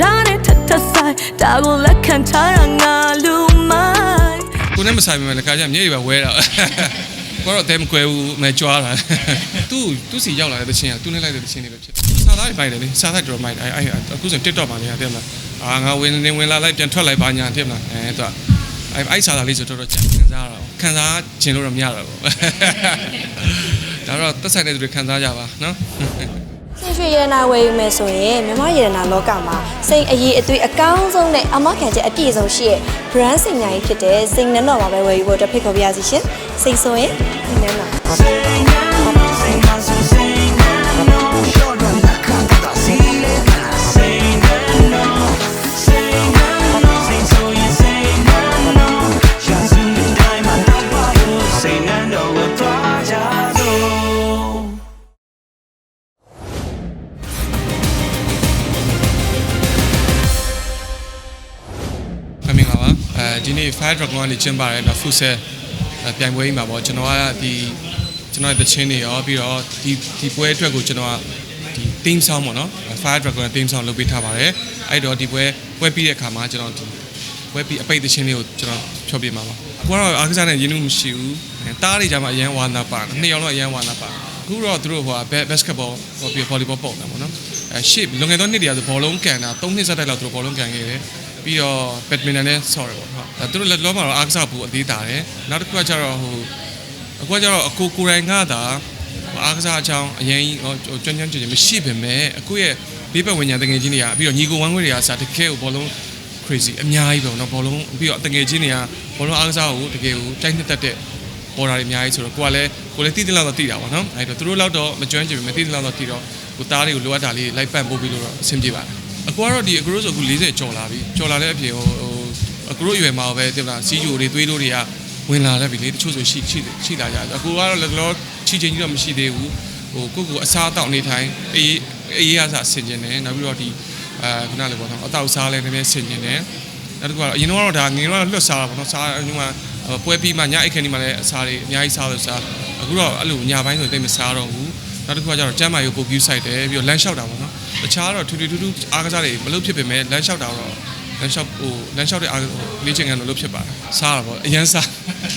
ဒါနဲ့ထထဆိုင်ဒါကိုလက်ခံထားရငါလူမိုင်းကိုနဲ့မဆိုင်ပဲလေကာကြမျက်ရည်ပဲဝဲတာကိုတော့တဲမကွဲဘူးမဲကြွားတာသူ့သူ့စီရောက်လာတဲ့တချင်းကသူနဲ့လိုက်တဲ့တချင်းတွေပဲဖြစ်စားသားပိုက်တယ်လေစားသားတော်မိုက်တယ်အဲအခုဆို TikTok မှာနေရတယ်မလားအာငါဝင်နေဝင်လာလိုက်ပြန်ထွက်လိုက်ပါညာတဲ့မလားအဲသူကအဲအဲ့စားသားလေးဆိုတော်တော်ခံစားရတာခံစားခြင်းလို့တော့မရတော့ဘူးဒါတော့သက်ဆိုင်တဲ့သူတွေခံစားကြပါနော် စိတ်ရွှေရတနာဝယ်ယူမယ်ဆိုရင်မြမရတနာလောကမှာစိတ်အရေးအသွေးအကောင်းဆုံးနဲ့အမခံချက်အပြည့်စုံရှိတဲ့ brand စိတ်ညာကြီးဖြစ်တဲ့စိတ်နှံတော်မှာပဲဝယ်ယူဖို့အတွက်ဖိတ်ခေါ်ပါရစေရှင်စိတ်ဆိုရင်ဒီနှံတော် ဒီနေ့ Fire Dragon ကနေကျင်းပါတယ်ဒါ full set အဲပြိုင်ပွဲကြီးမှာပေါ့ကျွန်တော်ကဒီကျွန်တော်ရဲ့တချင်းတွေရောပြီးတော့ဒီဒီပွဲအတွက်ကိုကျွန်တော်ကဒီ theme song ပေါ့နော် Fire Dragon ရဲ့ theme song လုပ်ပေးထားပါတယ်အဲ့တော့ဒီပွဲပွဲပြီးတဲ့အခါမှာကျွန်တော်ဒီပွဲပြီးအပိတ်တချင်းလေးကိုကျွန်တော်ဖြောပြမှာပါကိုကတော့အားကစားနဲ့ရင်းနှီးမှုမရှိဘူးအဲတားတွေကြမှာအရန်ဝါနာပါနှစ်ယောက်တော့အရန်ဝါနာပါအခုတော့သူတို့ဟိုက basketball ဟိုပြီး volleyball ပုံတယ်ပေါ့နော်အဲရှေ့လွန်ခဲ့သောနှစ်တည်းကဆိုဘောလုံးကန်တာ3နှစ်ဆက်တိုက်လောက်သူတို့ဘောလုံးကန်ခဲ့တယ် ပြီးတော့ badminton နဲ့ sorry ပေါ့ဟုတ်ဒါသူတို့လက်လောမှာတော့အားကစားဘူးအသေးတာတယ်နောက်တစ်ခုကကျတော့ဟိုအခုကကျတော့အကိုကိုယ်တိုင်ကသာအားကစားအချောင်းအရင်ဟိုကျွမ်းကျွမ်းကျင်ကျင်မရှိပေမဲ့အခုရဲ့ဘေးပတ်ဝန်းကျင်တငယ်ချင်းတွေကပြီးတော့ညီကိုဝမ်းခွေတွေကစားတကယ်ကိုဘောလုံး crazy အများကြီးပေါ့နော်ဘောလုံးပြီးတော့တငယ်ချင်းတွေကဘောလုံးအားကစားကိုတကယ်ကိုတိုက်နှစ်သက်တဲ့ပေါ်တာတွေအများကြီးဆိုတော့ကိုကလည်းကိုလည်းတိတိလောက်တော့တိတာပေါ့နော်အဲ့တော့သူတို့လောက်တော့မကျွမ်းကျင်ပေမဲ့တိတိလောက်တော့တိတော့ကိုသားတွေကိုလိုအပ်တာလေးလိုက်ပန့်ပို့ပြီးလို့တော့အဆင်ပြေပါတယ် အကူကတော့ဒီအကူတို့ဆိုအခု40ကျော်လာပြီကျော်လာတဲ့အပြင်ဟိုဟိုအကူတို့ရွယ်မှာပဲတိမလားစီးဂျိုတွေသွေးတို့တွေကဝင်လာတတ်ပြီလေတချို့ဆိုရှိရှိရှိလာကြတယ်အကူကတော့လက်လောချီချင်းကြီးတော့မရှိသေးဘူးဟိုကိုကိုအစားအသောက်နေထိုင်အေးအေးရစားဆင်ကျင်တယ်နောက်ပြီးတော့ဒီအဲခုနလည်းပေါ့နော်အတောက်စားလည်းနည်းနည်းဆင်ကျင်တယ်နောက်တစ်ခုကတော့အရင်တော့ဒါငယ်တော့လွတ်စားတာပေါ့နော်စားဒီမှာပွဲပြီးမှညအိတ်ခင်းဒီမှာလည်းအစားတွေအများကြီးစားလို့စားအခုတော့အဲ့လိုညပိုင်းဆိုတိတ်မစားတော့ဘူးနောက်တစ်ခုကကျတော့ကျမ်းမာရေးကို view site တယ်ပြီးတော့လမ်းလျှောက်တာပေါ့နော် တခြားတော့ထူထူထူထူအားကစားတွေမလုပ်ဖြစ်ပေမဲ့လမ်းလျှောက်တာတော့လမ်းလျှောက်ဟိုလမ်းလျှောက်တဲ့အားလေ့ကျင့်ခန်းတော့လုပ်ဖြစ်ပါတယ်စားတာပေါ့အရင်စား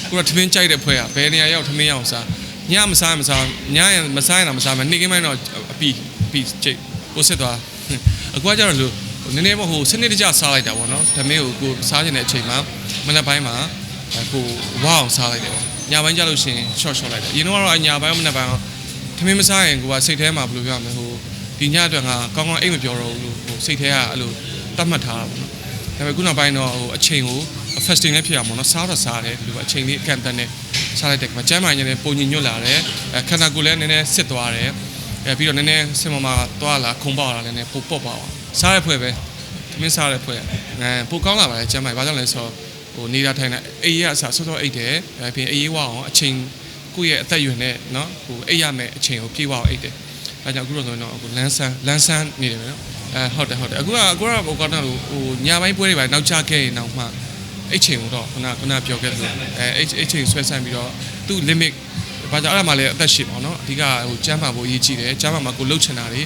ကိုတော့ထမင်းကြိုက်တဲ့ဖွဲอ่ะဘယ်နေရာရောက်ထမင်းရောက်စားညမစားမစားညရင်မစားရင်တော့မစားမယ်နေ့ကင်းပိုင်းတော့အပီအပီကြိတ်ကိုစစ်သွားအခုကကျတော့လို့နည်းနည်းမဟိုစနစ်တကျစားလိုက်တာပေါ့နော်ဓမင်းကိုကိုစားခြင်းတဲ့အချိန်မှာမနက်ပိုင်းမှာကိုဝါအောင်စားလိုက်တယ်ပေါ့ညပိုင်းကျလို့ရှိရင် short short လိုက်တယ်အရင်တော့ညပိုင်းမနက်ပိုင်းဓမင်းမစားရင်ကိုကစိတ်ထဲမှာဘယ်လိုပြောရမလဲဟို ဒီညအတွက်ကကောင်းကောင်းအိတ်မပြောတော့ဘူးလို့ဟိုစိတ်ထဲကအဲ့လိုတတ်မှတ်ထားတာပေါ့နော်ဒါပေမဲ့ခုနောက်ပိုင်းတော့ဟိုအချိန်ကို fasting လည်းဖြစ်အောင်ပေါ့နော်စားတော့စားတယ်ဒီလိုအချိန်လေးအကန့်အသတ်နဲ့စားလိုက်တဲ့ကမှာကျန်းမာရေးနဲ့ပုံညင်ညွတ်လာတယ်အဲခန္ဓာကိုယ်လည်းနည်းနည်းစစ်သွားတယ်အဲပြီးတော့နည်းနည်းစင်မမှာသွားလာခုံပေါက်လာလည်းနည်းနည်းပိုပေါ့ပါအောင်စားရဖွဲ့ပဲ သမင်းစားတဲ့ဖွဲ့အဲပိုကောင်းလာပါတယ်ကျမ်းမိုင်ဘာကြောင့်လဲဆိုတော့ဟိုနေတာထိုင်တာအေးရအစားစောစောအိတ်တယ်ဒါပြင်အေးဝအောင်အချိန်ကိုယ့်ရဲ့အသက်အရွယ်နဲ့เนาะဟိုအိတ်ရမယ်အချိန်ကိုပြေးဝအောင်အိတ်တယ် အဲကြောင့်အခုတော့ဆိုရင်တော့အခုလန်းဆန်းလန်းဆန်းနေတယ်ပဲနော်အဲဟုတ်တယ်ဟုတ်တယ်အခုကအခုကဟိုကတော့ဟိုညပိုင်းပွဲတွေပါနောက်ချခဲ့ရင်နောက်မှအဲ့ချိန်တော့ခုနခုနပြောခဲ့သလိုအဲအဲ့အဲ့ချိန်ဆွဲဆန့်ပြီးတော့သူ့ limit ဘာကြောင့်အဲ့ဒါမှလည်းအသက်ရှင်ပါတော့အဓိကဟိုကျမ်းမာဖို့အရေးကြီးတယ်ကျမ်းမာမှာကိုလှုပ်ချင်တာတွေ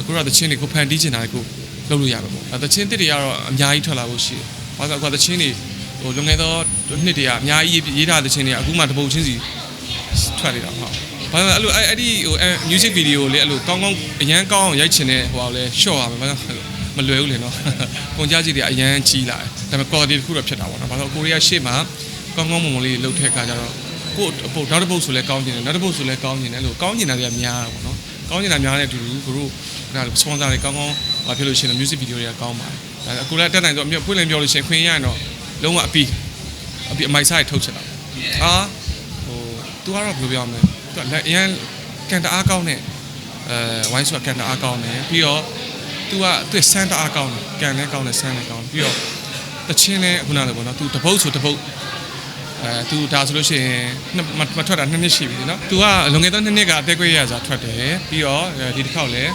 အခုတော့သချင်းတွေကိုဖန်တီးချင်တာတွေကိုလှုပ်လို့ရပါပေါ့အဲသချင်းတစ်တွေကတော့အများကြီးထွက်လာဖို့ရှိတယ်ဘာကြောင့်အခုသချင်းတွေဟိုလွန်ခဲ့သောနှစ်တွေကအများကြီးရေးထားသချင်းတွေကအခုမှတပုတ်ချင်းစီထွက်နေတာဟုတ် ဘာလို့လဲအဲ့လိုအဲ့အဲ့ဒီဟို music video လေးအဲ့လိုကောင်းကောင်းအရန်ကောင်းအောင်ရိုက်ချင်တဲ့ဟိုဟာလဲ short ရမှာဘာလို့မလွယ်ဘူးလေနော်။ပုံကြကြီးတွေအရန်ကြီးလာတယ်။ဒါပေမဲ့ quality တစ်ခုတော့ဖြစ်တာပေါ့နော်။ဘာလို့ကိုရီးယားရှေ့မှာကောင်းကောင်းမွန်မွန်လေးလှုပ်တဲ့အခါကျတော့ကိုအပုတ်နောက်တစ်ပုတ်ဆိုလဲကောင်းကျင်တယ်နောက်တစ်ပုတ်ဆိုလဲကောင်းကျင်တယ်အဲ့လိုကောင်းကျင်တာတွေကများတာပေါ့နော်။ကောင်းကျင်တာများတဲ့အတူတူကိုတို့အဲ့ဒါ sponsor တွေကောင်းကောင်းဘာဖြစ်လို့ရှိရင် music video တွေကကောင်းပါတယ်ဒါအခုလည်းတက်နိုင်ဆိုအမြတ်ဖွင့်လင်းပြောလို့ရှိရင်ခွင့်ရရင်တော့လုံးဝအပီအပီအမိုက်ဆိုင်ထုတ်ချင်တာအာဟို तू ကတော့ဘယ်လိုပြောရမလဲ तू လက် အရန်ကန်တအားကောင်းတဲ့အဲဝိုင်းဆိုတာကန်တအားကောင်းတယ်ပြီးတော့သူကသူဆန်းတအားကောင်းတယ်ကန်လည်းကောင်းတယ်ဆန်းလည်းကောင်းပြီးတော့တချင်းလည်းခုနလိုပေါ့နော်သူတပုတ်ဆိုတပုတ်အဲသူဒါဆိုလို့ရှိရင်မထွက်တာနှစ်နှစ်ရှိပြီနော်သူကလွန်ခဲ့သောနှစ်နှစ်ကအသက်ကွေးရစာထွက်တယ်ပြီးတော့ဒီတစ်ခေါက်လည်း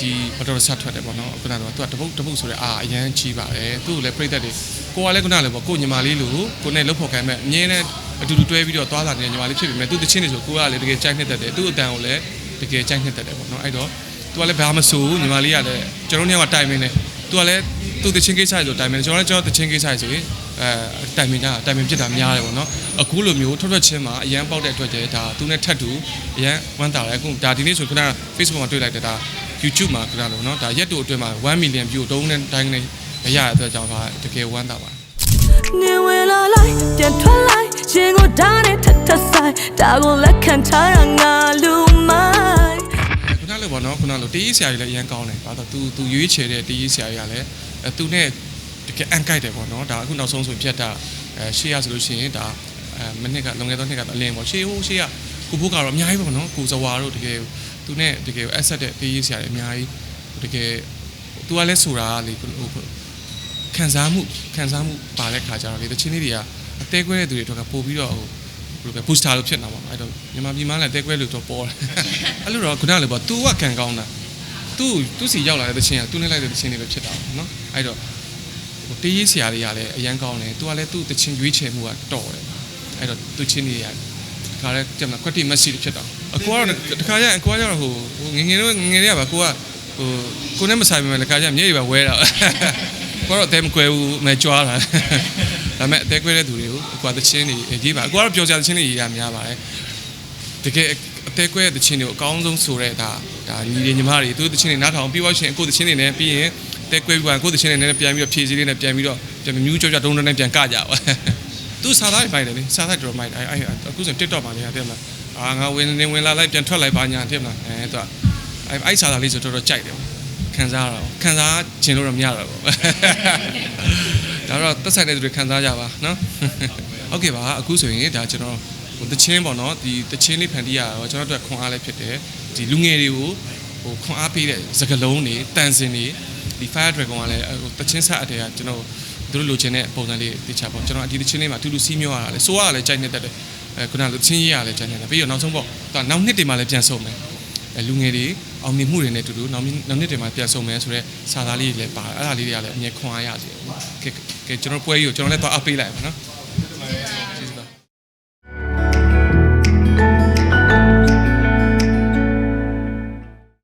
ဒီဘော်တော်ဆက်ထွက်တယ်ပေါ့နော်ခုနကတော့သူကတပုတ်တပုတ်ဆိုတဲ့အာအရန်ကြီးပါပဲသူ့ကိုလည်းပြိသက်တွေကိုကလည်းခုနလည်းပေါ့ကိုညီမလေးလိုကိုနဲ့လှုပ်ဖို့ခိုင်းမဲ့အငင်းနဲ့ အတူတူတွဲပြီးတော့သွားလာနေတဲ့ညီမလေးဖြစ်ပေမဲ့သူ့တချင်းတွေဆိုကိုကလည်းတကယ်ကြိုက်နှစ်သက်တယ်သူ့အတန်ကိုလည်းတကယ်ကြိုက်နှစ်သက်တယ်ပေါ့နော်အဲ့တော့ तू ကလည်းဘာမှမဆိုဘူးညီမလေးကလည်းကျွန်တော်တို့ညကတိုင်မင်းနဲ့သူကလည်းသူတချင်းကိစ္စဆိုတိုင်ပင်ကျွန်တော်လည်းကျွန်တော်တချင်းကိစ္စဆိုရင်အဲတိုင်ပင်ကြတိုင်ပင်ဖြစ်တာများတယ်ပေါ့နော်အခုလိုမျိုးထွက်ထွက်ချင်းမှာအရန်ပေါက်တဲ့အတွက်ကျဒါသူနဲ့ထပ်တူအရန်ဝမ်းတာတယ်အခုဒါဒီနေ့ဆိုခုနက Facebook မှာတွေ့လိုက်တယ်ဒါ YouTube မှာခုနလိုနော်ဒါရက်တို့အတွင်းမှာ1 million view တုံးနဲ့တိုင်းနဲ့မရတဲ့အတွက်ကြောင့်ဒါတကယ်ဝမ်းတာပါ နေဝင်လာလိုက်ပြန်ထွက်လိုက်ရင်ကိုဓာတ်နဲ့ထပ်ထပ်ဆိုင်ဒါကိုလက်ခံထားရငါလူမိုင်းခုနလိုပေါ့နော်ခုနလိုတေးရေးဆရာကြီးလည်းအရန်ကောင်းတယ်ဘာလို့သူသူရွေးချယ်တဲ့တေးရေးဆရာကြီးကလည်းအဲသူနဲ့တကယ်အန်ကိုက်တယ်ပေါ့နော်ဒါအခုနောက်ဆုံးဆိုဖြတ်တာအဲရှေ့ရဆိုလို့ရှိရင်ဒါအဲမနစ်ကလုံငယ်သောနှစ်ကတော့အလင်းပေါ့ရှေ့ဟိုရှေ့ကကိုဘိုးကတော့အများကြီးပေါ့နော်ကိုဇဝါတို့တကယ်သူနဲ့တကယ်အဆက်တဲ့တေးရေးဆရာကြီးအများကြီးတကယ်သူကလည်းဆိုတာကလေဟို ခံစားမှုခံစားမှုပါတဲ့ခါကျတော့လေတချင်းလေးတွေကအသေးကွဲတဲ့သူတွေတော့ကပို့ပြီးတော့ဟို ဘယ်လိုပဲ booster လို့ဖြစ်နေတာပေါ့အဲ့တော့မြန်မာပြည်မှာလည်းတဲကွဲလို့တော့ပေါ်တယ်အဲ့လိုတော့ခုနကလေပေါ့ तू ကခံကောင်းတာ तू तू စီရောက်လာတဲ့တခြင်းက तू နဲ့လိုက်တဲ့တခြင်းတွေပဲဖြစ်တာပေါ့နော်အဲ့တော့ဟိုတေးရေးဆရာတွေကလည်းအရန်ကောင်းတယ် तू ကလည်း तू တခြင်းရွေးချယ်မှုကတော်တယ်အဲ့တော့ तू ချင်းတွေကခါလဲကြက်မှာ quality message ဖြစ်တာအကူကတော့တခါကျရင်အကူကတော့ဟိုဟိုငငယ်တော့ငငယ်တွေကပါကိုကဟိုကိုနဲ့မဆိုင်ပေမဲ့တခါကျမျက်ရည်ပါဝဲတာ ကိုကတော့အသေးမကွဲဘူးမဲကြွားတာဒါပေမဲ့အသေးကွဲတဲ့သူတွေကိုအကူကတခြင်းတွေရေးပါအကူကတော့ပြောစရာတခြင်းတွေရေးရများပါတယ်တကယ်အသေးကွဲတဲ့တခြင်းတွေကိုအကောင်းဆုံးဆိုတဲ့ဒါဒါညီတွေညီမတွေသူတို့တခြင်းတွေနားထောင်ပြီးသွားရှင်အခုတခြင်းတွေနဲ့ပြီးရင်တဲကွဲပြီးသွားအခုတခြင်းတွေနဲ့ပြန်ပြီးတော့ဖြည့်စည်းလေးနဲ့ပြန်ပြီးတော့ပြန်မြူးကြောကြောတုံးတုံးနဲ့ပြန်ကကြပါသူစာသားတွေမိုက်တယ်လေစာသားတော်မိုက်တယ်အဲအခုဆို TikTok မှာနေရတယ်မလားအာငါဝင်နေဝင်လာလိုက်ပြန်ထွက်လိုက်ပါညာတဲ့မလားအဲသူအဲအဲ့စာသားလေးဆိုတော်တော်ကြိုက်တယ် ခံစားရတာခံစားခြင်းလို့တော့မရတော့ဘူးဒါတော့သက်ဆိုင်တဲ့သူတွေခံစားကြပါနော်ဟုတ်ကဲ့ပါအခုဆိုရင်ဒါကျွန်တော်ဟိုတချင်းပေါ့နော်ဒီတချင်းလေးဖန်တီးရတော့ကျွန်တော်တို့ခွန်အားလည်းဖြစ်တယ်ဒီလူငယ်တွေကိုဟိုခွန်အားပေးတဲ့စကလုံးတွေတန်စင်တွေဒီ Fire Dragon ကလည်းဟိုတချင်းဆက်အတဲ့ကကျွန်တော်တို့လိုချင်တဲ့ပုံစံလေးတေချာပေါ့ကျွန်တော်ဒီတချင်းလေးမှာအတူတူစီးမျောရတာလေဆိုရတာလည်းကြိုက်နေတတ်တယ်အဲခုနကတချင်းရေးရလည်းကြိုက်နေတယ်ပြီးတော့နောက်ဆုံးပေါ့သူကနောက်နှစ်တွေမှာလည်းပြန်ဆုံးမယ်အဲ လူငယ်တွေအောင်မြင်မှုတွေနဲ့အတူတူနောက်နောက်နှစ်တွေမှာပြန်ဆုံးမယ်ဆိုတော့စာသားလေးတွေလည်းပါတယ်အဲ့ဒါလေးတွေကလည်းအမြဲခွန်အားရစီကဲကဲကျွန်တော်ပွဲကြီးကိုကျွန်တော်လည်းတော့အပ်ပေးလိုက်ပါနော်